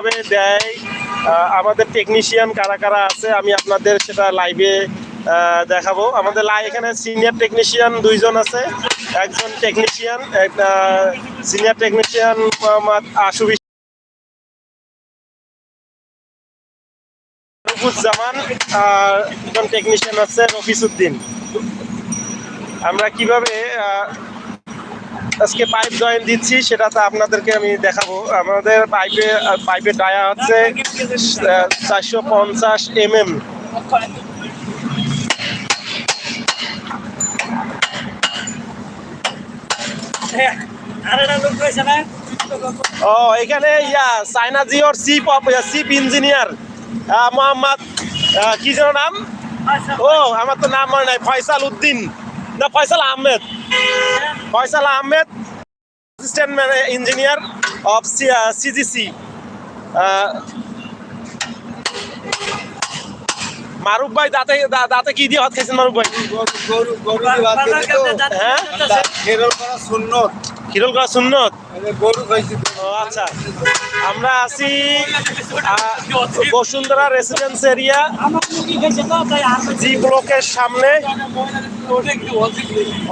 ভাবে দেয়। আমাদের টেকনিশিয়ান কারা কারা আছে, আমি আপনাদের সেটা লাইভে দেখাবো। আমাদের লাই এখানে সিনিয়র টেকনিশিয়ান দুইজন আছে, একজন টেকনিশিয়ান সিনিয়র টেকনিশিয়ান আশু রফিকুজ্জামান, আর একজন টেকনিশিয়ান আছে রফিসুদ্দিন আমরা কীভাবে আজকে পাইপ জয়েন দিচ্ছি সেটা তো আপনাদেরকে আমি দেখাবো। আমাদের পাইপে পাইপের ডায়া হচ্ছে চারশো পঞ্চাশ এম এম ও এখানে ইয়া চাইনা জিওর অফ চিফ ইঞ্জিনিয়ার মোহাম্মদ কি যেন নাম? ও আমার তো নাম মনে নাই ফয়সাল উদ্দিন। না Faisal Ahmed. Faisal Ahmed assistant engineer of CGC Maruf ভাই দাঁতে দাঁতে কি দিয়ে হাত খাইছেন মারুফ ভাই? গরু গরু দিয়ে হ্যাঁ খেতে তো। হ্যাঁ? আচ্ছা। আমরা আছি বসুন্ধরা রেসিডেন্স এরিয়া জি ব্লকের সামনে।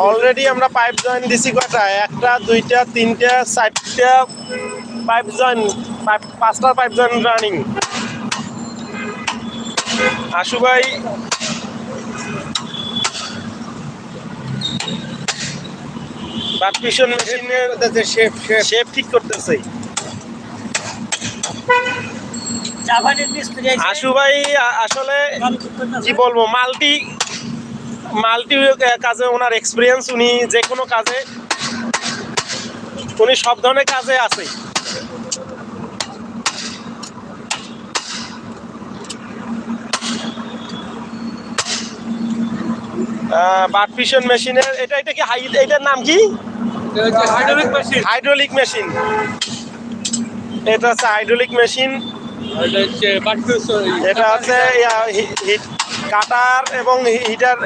অলরেডি আমরা পাইপ জয়েন দিছি কয়টা? একটা, দুইটা, তিনটা, চারটা পাইপ জয়েন পাঁচটা পাইপ জয়েন রানিং আশু ভাই মেশিনের বলতেছে শেফ শেফ শেপ ঠিক করতেছে। আশু ভাই আসলে কি বলব মাল্টি মাল্টি কাজে ওনার এক্সপিরিয়েন্স উনি যে কোনো কাজে উনি সব ধরনের কাজে আছে। বাটপিশন মেশিনের এটা এটা কি হাই এটার নাম কি? Hydraulic machine hydraulic machine. এটা হচ্ছে হাইড্রোলিক মেশিন। এটা হচ্ছে কাটার এবং হিটার।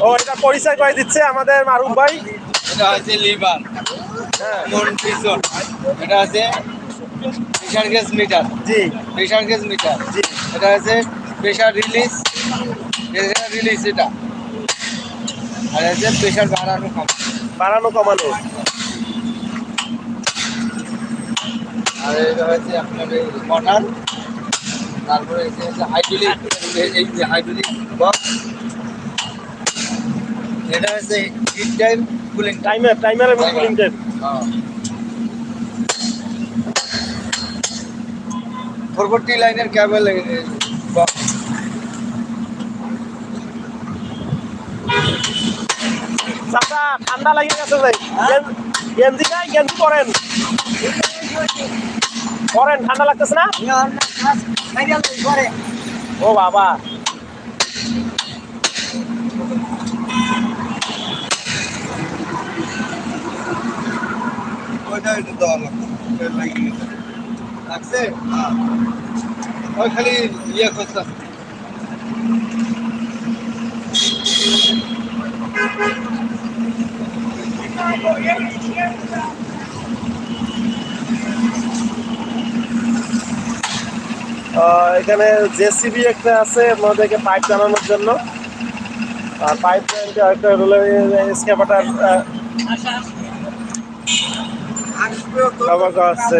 ও এটা পরিচয় করে দিচ্ছে আমাদের মারুফ ভাই। এটা হচ্ছে লিভার। হ্যাঁ। এটা আছে প্রেশার গেজ মিটার জি। প্রেশার গেজ মিটার জি। এটা আছে প্রেশার রিলিজ প্রেশার রিলিজ এটা। আর আছে প্রেশার বাড়ানো কম। বাড়ানো কমানো। আর এটা হচ্ছে আপনার এই মোটর তারপরে এটা হচ্ছে হাইড্রোলিক এই যে হাইড্রোলিক বক্স এটা হচ্ছে heat time cooling timer timer এবং কুলিং টাইম পরবর্তী লাইনের ক্যাবেল চাচা ঠান্ডা লাগে গেছে ভাই গেঞ্জি পরেন। পরেন ঠান্ডা লাগতেছে না? ও বাবা। ওইটা দেওয়া লাগবে। লাগিয়ে। লাগছে? ওই খালি ইয়ে করতে আহ, এখানে জেসিবি একটা আছে আপনাদেরকে পাইপ জানানোর জন্য। আর পাইপ একটা রোলার স্ক্যাপাটার ব্যবহার করা হচ্ছে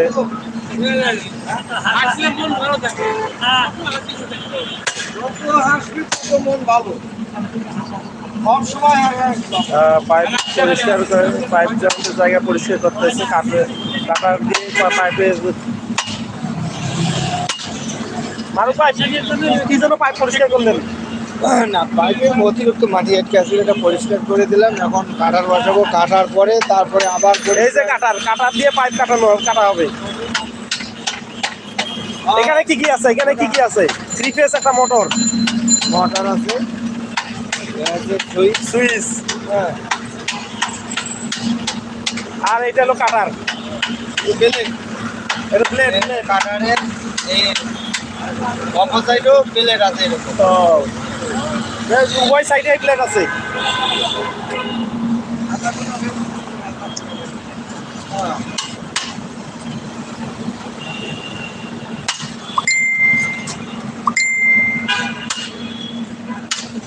পাইপ পরিষ্কার করে পাইপ জায়গা পরিষ্কার ভাই কি জন্য পাইপ পরিষ্কার না অতিরিক্ত মাটি আটকে আছে এটা পরিষ্কার করে দিলাম এখন কাটার বসাবো কাটার পরে তারপরে আবার এই যে কাটার কাটার দিয়ে পাইপ কাটানো কাটা হবে। এখানে কি কি আছে? এখানে কি কি আছে? থ্রি ফেস একটা মোটর মোটর আছে। সুইচ হ্যাঁ। আর এটা হলো কাটার এটা প্লেট কাটারের এই অপোসাইডও প্লেট আছে এরকম। উভয় সাইডে প্লেট আছে।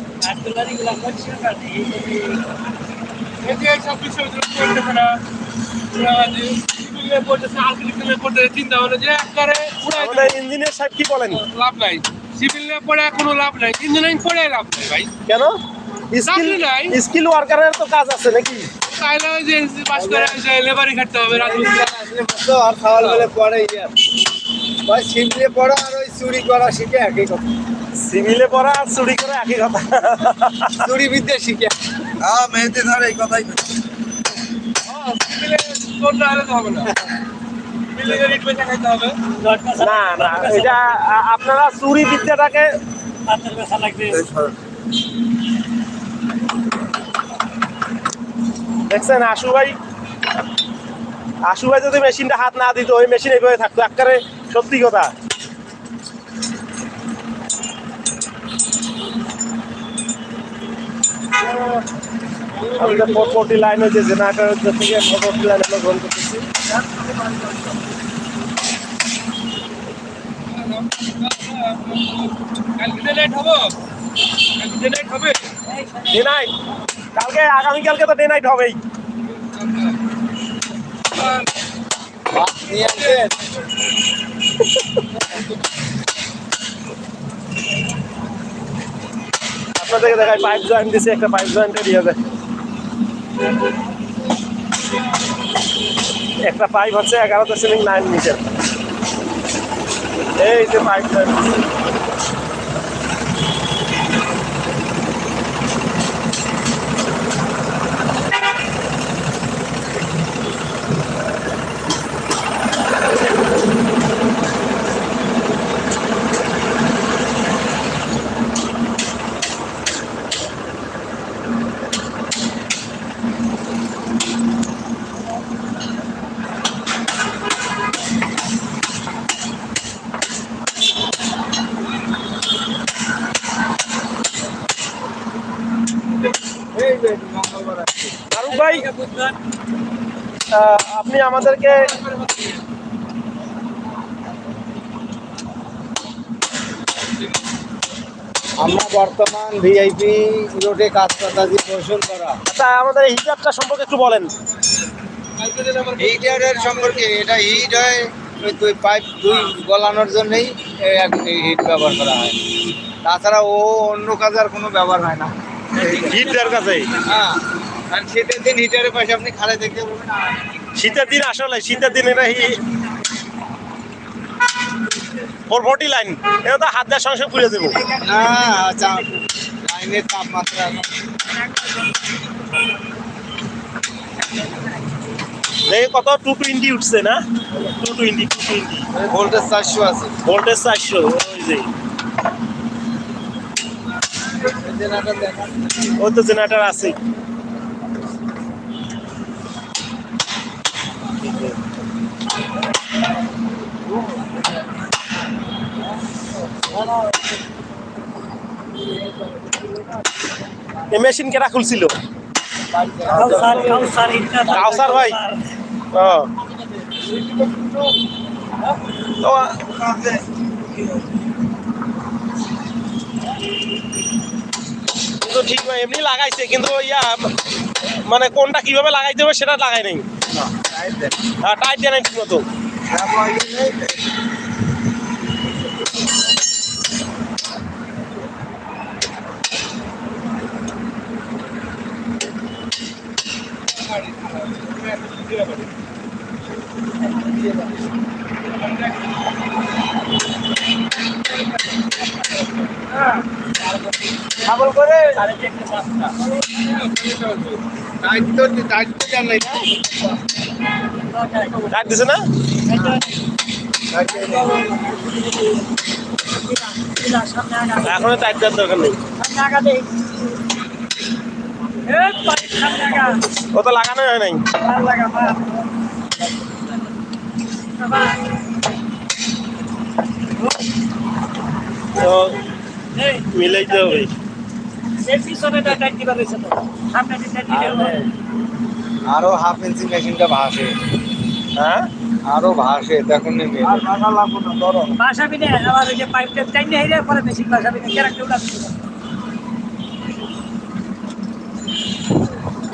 এই যে সব বিষয় পড়তেছে না ওরা যে সিভিলে পড়তেছে আলটিমেটলি পড়তেছে চিন্তা হলো যে একবারে উড়াই আমাদের ইঞ্জিনিয়ার সাহেব কি বলেন? লাভ নাই সিভিল নিয়ে পড়ে কোনো? লাভ নাই ইঞ্জিনিয়ারিং পড়ে লাভ নাই। ভাই কেন স্কিল নাই। স্কিল ওয়ার্কারের তো কাজ আছে নাকি? তাইলে ওই যে পাস করে যে লেবারি খাটতে হবে আর খাওয়ার বেলা পড়ে ইয়ার ওই সিমলে পড়া আর ওই চুরি করা শিখে একই কথা। সিভিলে পড়া আর চুরি করে একই কথা। চুরি বিদ্যা শিখে। হ্যাঁ মেহেদি ধর এই কথাই তোর না। হলে হবে। না এটা আপনারা চুরি বিদ্যাটাকে দেখছেন আশু ভাই আশু ভাই যদি মেশিনটা হাত না দিত ওই মেশিন এইভাবে থাকতো। একবারে সত্যি কথা। আমাদের পরপরটি লাইন হয়েছে জেনারেটার থেকে পরপরটি লাইন আমরা গ্রহণ করতেছি। কালকে ডে নাইট কালকে ডে নাইট হবে? ডে নাইট কালকে আগামীকালকে তো ডে নাইট হবেই। নিয়ে আপনাদেরকে দেখায় পাইপ জয়েন্ট দিছে, একটা পাইপ জয়েন্টে দিয়ে দেয়। একটা পাইপ হচ্ছে এগারো দশমিক নাইন মিটার এই যে পাইপ জয়েন্ট এই যে মঙ্গলবার আসছে ফারুক ভাই আহ, আপনি আমাদেরকে আমরা বর্তমান ভিআইপি রোডে কাজ করতেছি কৌশল করা আচ্ছা আমাদের এই হিসাবটা সম্পর্কে একটু বলেন। হিটারের সম্পর্কে এটা হিট হয় ওই দুই পাইপ দুই গলানোর জন্যই হিট ব্যবহার করা হয়। তাছাড়া ও অন্য কাজ আর কোনো ব্যবহার হয় না। হিট দেওয়ার কাছে? হ্যাঁ আর শীতের দিন হিটারের পাশে আপনি খালে দেখতে পাবেন শীতের দিন আসলে শীতের দিন এটা ফোর ফোরটি লাইন এটা তো হাত দেওয়ার সঙ্গে পুড়ে দেবো। আচ্ছা লাইনের তাপমাত্রা দেখে কত? টু টোয়েন্টি উঠছে না? Two twenty two twenty voltage চারশো আছে। ভোল্টেজ চারশো ওই যে। দেখান। তো জেনারেটার আছে। এই মেশিন কেটা খুলছিল? কাউসার ভাই। কিন্তু ঠিক এমনি লাগাইছে কিন্তু ইয়া মানে কোনটা কীভাবে লাগাইতে হবে সেটা লাগাই নাই। হ্যাঁ টাইট দেয় নাই ঠিক মতো। ছাগল করে দায়িত্ব দায়িত্ব জান নাই। না টাইট দিছে না এখন দেওয়ার দরকার নেই ও তো লাগানো হয় নাই। তো মিলাইতে হবে। আরও হাফ ইঞ্চি মেশিনটা ভাসে। হ্যাঁ? আরও ভাসে দেখুন নি। বাসাবি না আবার ওই যে পাইপটা টাইনে হেরে পরে মেশিন বাসাবি না ক্যারেক্টার উড়া কাম করে হবে তো টাইট দে, টাইট দে। আর এই ডলার না এই ডলার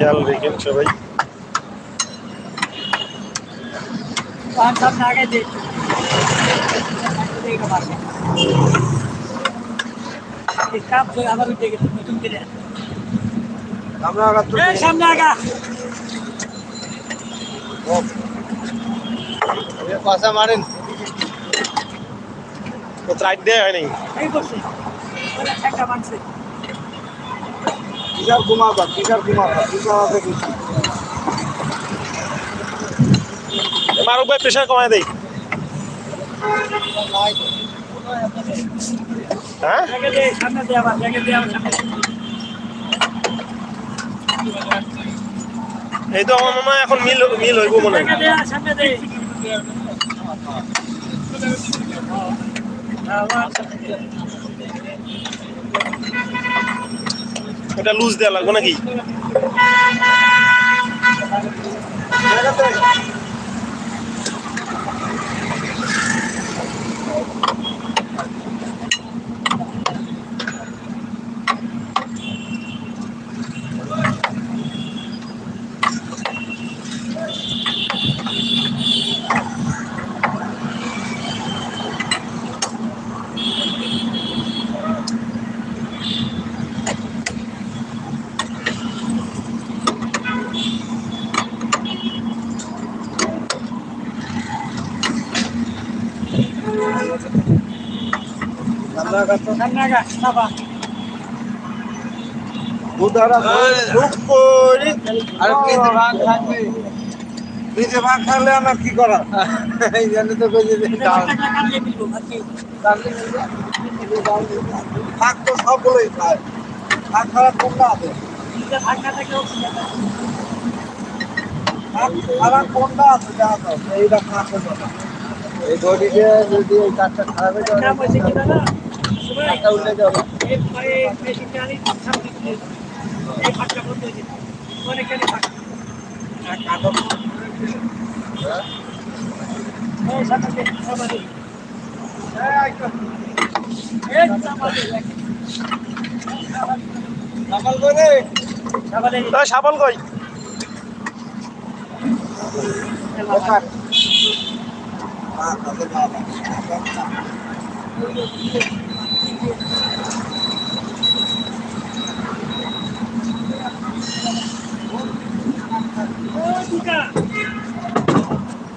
খেয়াল রেখেন সবাই। সামনে আগে। পাশা মারেন। তো দেওয়া হয়নি। একটা মানছে কিসার ঘুমাবা কিসার ঘুমাবা কিসার আছে কিছু মারুক ভাই প্রেশার কমায় দেই। হ্যাঁ। এই তো আমার মনে হয় এখন মিল মিল হইব মনে হয়। জায়গা এটা লুজ দেওয়া লাগবে নাকি? পিছে ভাগ ভাগ করা এই জন্য থাক তো কোনটা আছে নিজে ভাগ না। থাক খারাপ কোনটা আছে যা এইটা এই ঘড়িতে যদি এই কাজটা খারাপ হয়ে যায় সাবল কই? দোকান হ্যাঁ তাদের বাবা ওই দুটা হ্যাঁ সামনে থেকে রাখ হ্যালো আরে সামনে দিতে হবে এই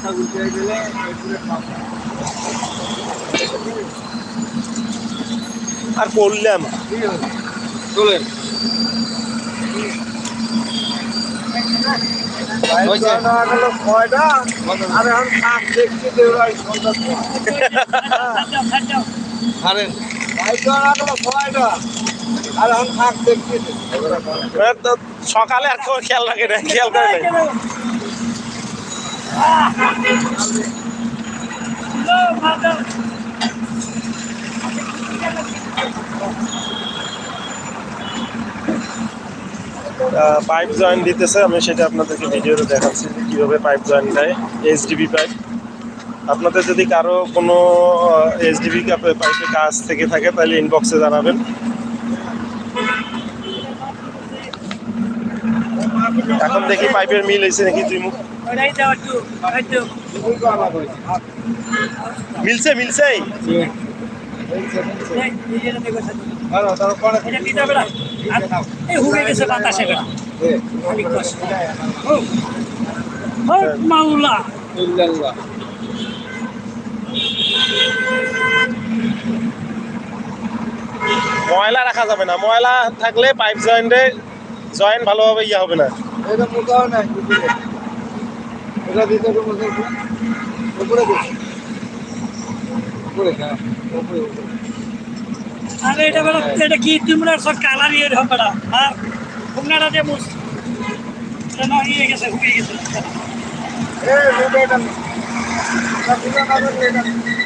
মাথা উঠে গেলে আর করলাম ছয়টা আর এখন দেখছি সন্ধ্যা সকালে আর কেউ খেয়াল রাখে না খেয়াল করে নাই। পাইপ জয়েন দিতেছে, আমি সেটা আপনাদেরকে ভিডিওতে দেখাচ্ছি যে কীভাবে পাইপ জয়েন দেয় এইচডিবি পাইপ আপনাদের যদি কারও কোনো এইচডিবি পাইপে কাজ থেকে থাকে, তাহলে ইনবক্সে জানাবেন। এখন দেখি পাইপের মিল হয়েছে নাকি তুই মুখ। মিলছে মিলছে? ময়লা রাখা যাবে না। ময়লা থাকলে পাইপ জয়েন্টে জয়েন্ট ভালোভাবে ইয়ে হবে না। এটা উপরে। উপরে হ্যাঁ উপরে উপরে। আরে এটা বেড়া এটা কি তোমরা সব কালার ইয়ে হবে বেড়া আর হুগনাটা যে মুস এটা না ইয়ে গেছে হুগে গেছে। এই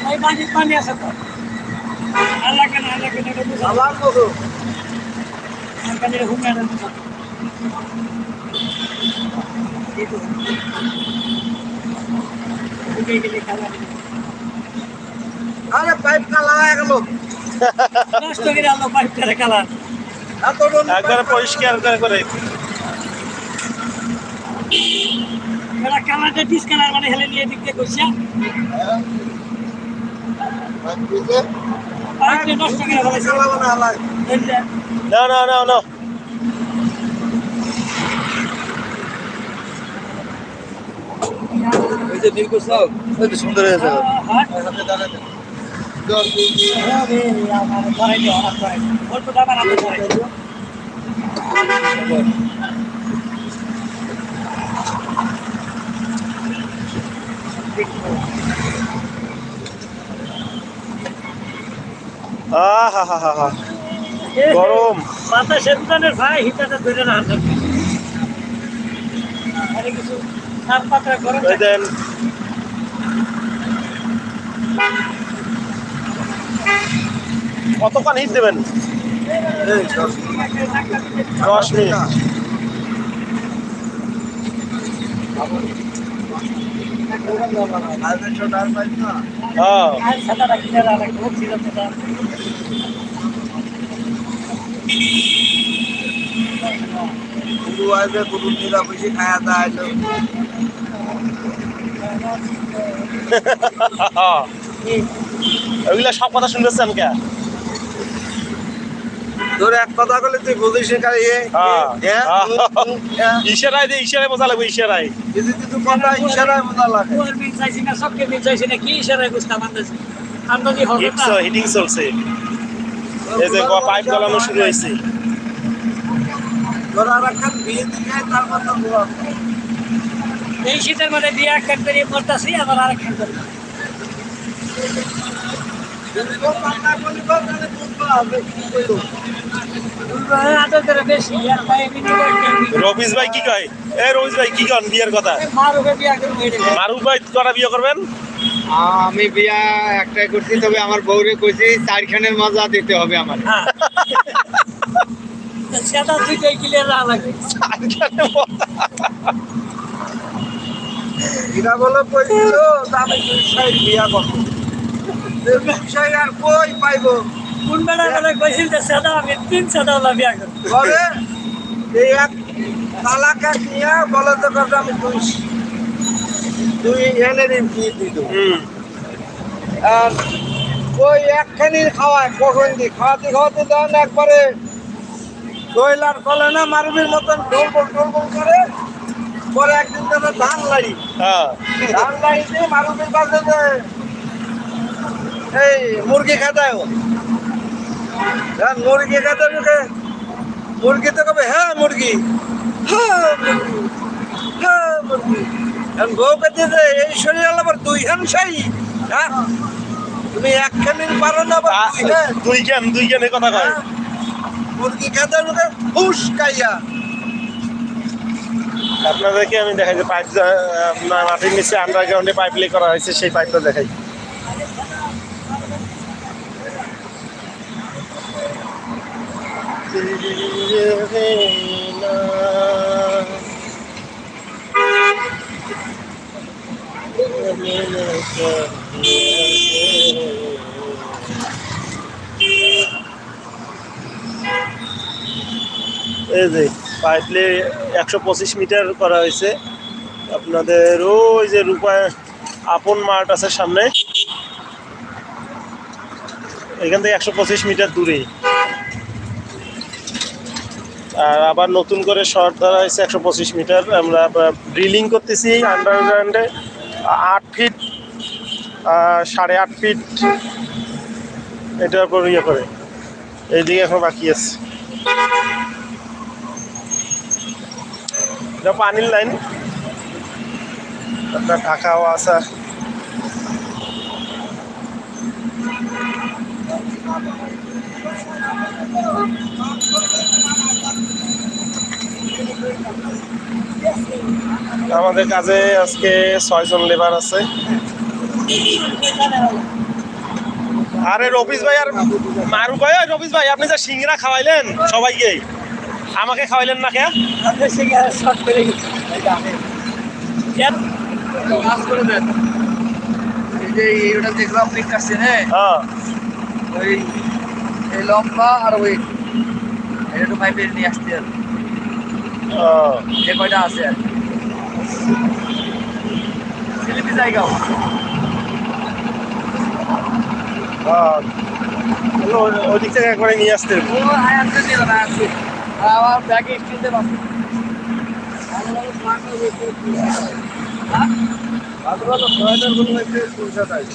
ওই পানি পানি আছে তো। আল্লাহ কেন আল্লাহ কেন এটা বুঝা। আবার কত আর বুঝা। আরে পাইপ কালা হয়ে গেল নষ্ট করে আল্লাহ পাইপ করে ডন একবারে পরিষ্কার করে করে। এরা কালারটা ডিস কালার মানে হেলে নিয়ে দিক দিয়ে কইছা পাইপটা নষ্ট করে ফেলেছে। কালা যে। না না না না এই যে নীলকো সব এই যে সুন্দর হয়েছে হ্যাঁ হাতে দাঁড়াতে আরে আমার ধরে দিও আমার ধরে অল্প দাম আর আমার ধরে আহা হা হা হা গরম। বাতাসের দোকানের ভাই হিটারটা ধরে না হাতে কিছু তাপমাত্রা গরম দেন। কতক্ষণ হিট দেবেন? দশ মিনিট। হ্যাঁ। খায়া দেয় ওইগুলা সব কথা শুনতেছেন কে তোর এক কথা বলে তুই বুঝিস না খালি এ হ্যাঁ। হ্যাঁ। হ্যাঁ ইশারায় দিয়ে ইশারায় বোঝা লাগবে ইশারায়। যদি তুই কথা ইশারায় মজা লাগে। ওর মিল চাইছি না সবকে মিল চাইছি না কি ইশারায় বুঝতাম আন্দাজি আন্দাজি হবে না হিটিং চলছে। এই যে পাইপ গলানো শুরু হয়েছে। তোর আর বিয়ে দিকে তার কথা বল। এই শীতের মধ্যে বিয়ে মরতাছি আবার আর একটা করে। রবিস ভাই কি কয়? এ রবিস ভাই কি কন বিয়ের কথা? মারুফ ভাই করা বিয়ে করবেন? আমি বিয়া একটাই করছি তবে আমার বউরে কইছি চারখানের মজা দিতে হবে আমার। হ্যাঁ। সেটা দুইটাই ক্লিয়ার না লাগে এটা বলে কইছিল আমি দুই সাইড বিয়া করব। আর কই পাইবো কোন বেলা বেলা কইছিল যে সেটা আমি তিন সেটা হলো বিয়ে করব এই এক তালাকা নিয়ে বলে তো কথা আমি দুই দুই এনে দিন কি দিত আর ওই একখানি খাওয়ায় কখন দি খাওয়াতে খাওয়াতে দেন একবারে দইলার কলে না মারবির মতন ডোলবল ডোলবল করে পরে একদিন ধরে ধান লাড়ি। হ্যাঁ। ধান লাড়ি দিয়ে মারুবির পাশে যে এই মুরগি খাতায় হ্যাঁ মুরগি খাতে ঢুকে মুরগি তো কবে হ্যাঁ মুরগি। হ্যাঁ মুরগি। হ্যাঁ মুরগি। এই শরীর আবার দুই হান সাই। হ্যাঁ তুমি একখানি পারো না দুই হান। দুই কথা কয়। হ্যাঁ? মুরগি খাতে ঢুকে হুস কাইয়া আপনাদেরকে আমি দেখাই যে পাইপ মাটির নিচে আন্ডারগ্রাউন্ডে পাইপ লে করা হয়েছে সেই পাইপটা দেখাই। এই যে পাইপলে একশো পঁচিশ মিটার করা হয়েছে। আপনাদের ওই যে রূপায় আপন মাঠ আছে সামনে। এখান থেকে একশো পঁচিশ মিটার দূরে। আর আবার নতুন করে শর্ট ধরা হয়েছে একশো পঁচিশ মিটার। আমরা ড্রিলিং করতেছি আন্ডারগ্রাউন্ডে আট ফিট সাড়ে আট ফিট এটার উপর ইয়ে করে। এইদিকে এখন বাকি আছে। এটা পানির লাইন। আপনার ঢাকাও আসা আমাদের কাজে আজকে ছয়জন লেবার আছে। আরে রফিস ভাই আর মারুফ ভাই রফিস ভাই, আপনি যে সিংড়া খাওয়াইলেন সবাইকে, আমাকে খাওয়াইলেন না কে হ্যাঁ। লম্বা আর ওই একটু পাইপের নিয়ে আসতে যে কয়টা আছে? আর সিলিপি জায়গাও হ্যাঁ। তাহলে ওই- ওই দিক থেকে একবারে নিয়ে আসতে আছে। আমার ব্যাগে স্টিলতে পারছে ভালো ভালো সোয়েটারগুলো একটু পয়সা দেয়